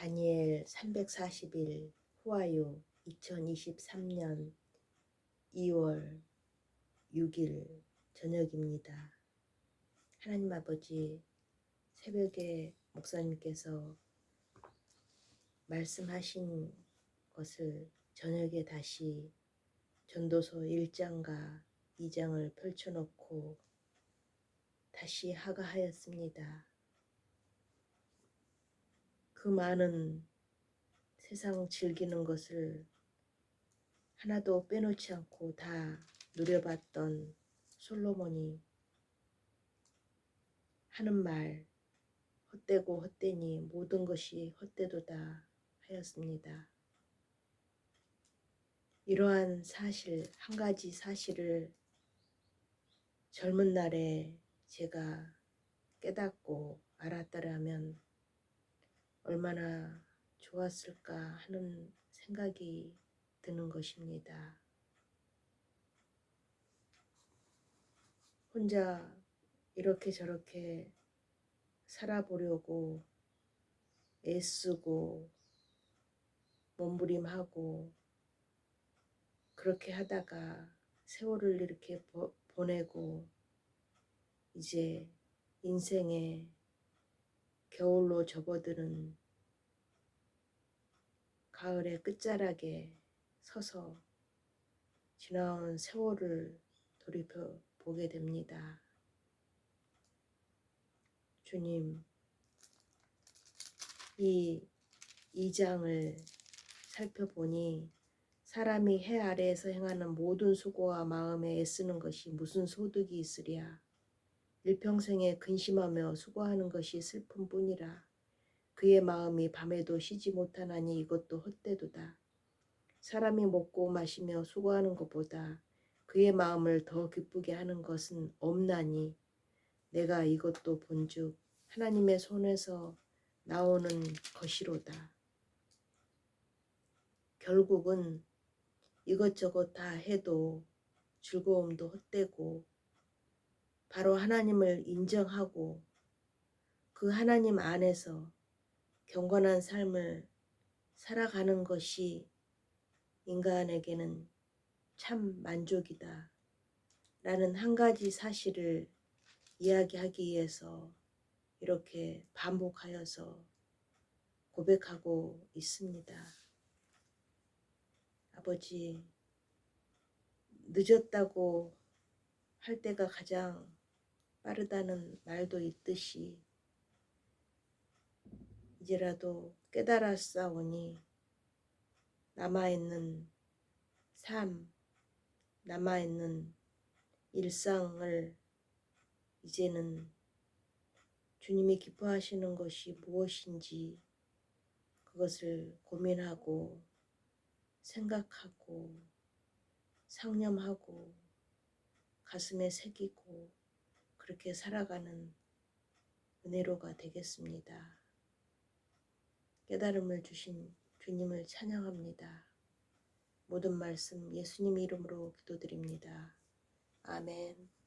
다니엘 340일 후아유 2023년 2월 6일 저녁입니다. 하나님 아버지 새벽에 목사님께서 말씀하신 것을 저녁에 다시 전도서 1장과 2장을 펼쳐놓고 다시 하가하였습니다. 그 많은 세상 즐기는 것을 하나도 빼놓지 않고 다 누려봤던 솔로몬이 하는 말 헛되고 헛되니 모든 것이 헛되도다 하였습니다. 이러한 사실, 한 가지 사실을 젊은 날에 제가 깨닫고 알았더라면 얼마나 좋았을까 하는 생각이 드는 것입니다. 혼자 이렇게 저렇게 살아보려고 애쓰고 몸부림하고 그렇게 하다가 세월을 이렇게 보, 보내고 이제 인생의 겨울로 접어드는 가을의 끝자락에 서서 지나온 세월을 돌이켜 보게 됩니다. 주님, 이 2장을 살펴보니 사람이 해 아래에서 행하는 모든 수고와 마음에 애쓰는 것이 무슨 소득이 있으랴. 일평생에 근심하며 수고하는 것이 슬픔뿐이라. 그의 마음이 밤에도 쉬지 못하나니 이것도 헛되도다. 사람이 먹고 마시며 수고하는 것보다 그의 마음을 더 기쁘게 하는 것은 없나니 내가 이것도 본즉 하나님의 손에서 나오는 것이로다. 결국은 이것저것 다 해도 즐거움도 헛되고 바로 하나님을 인정하고 그 하나님 안에서 경건한 삶을 살아가는 것이 인간에게는 참 만족이다. 라는 한 가지 사실을 이야기하기 위해서 이렇게 반복하여서 고백하고 있습니다. 아버지, 늦었다고 할 때가 가장 빠르다는 말도 있듯이 이제라도 깨달았사오니 남아있는 삶, 남아있는 일상을 이제는 주님이 기뻐하시는 것이 무엇인지 그것을 고민하고 생각하고 상념하고 가슴에 새기고 그렇게 살아가는 은혜로가 되겠습니다. 깨달음을 주신 주님을 찬양합니다. 모든 말씀 예수님 이름으로 기도드립니다. 아멘.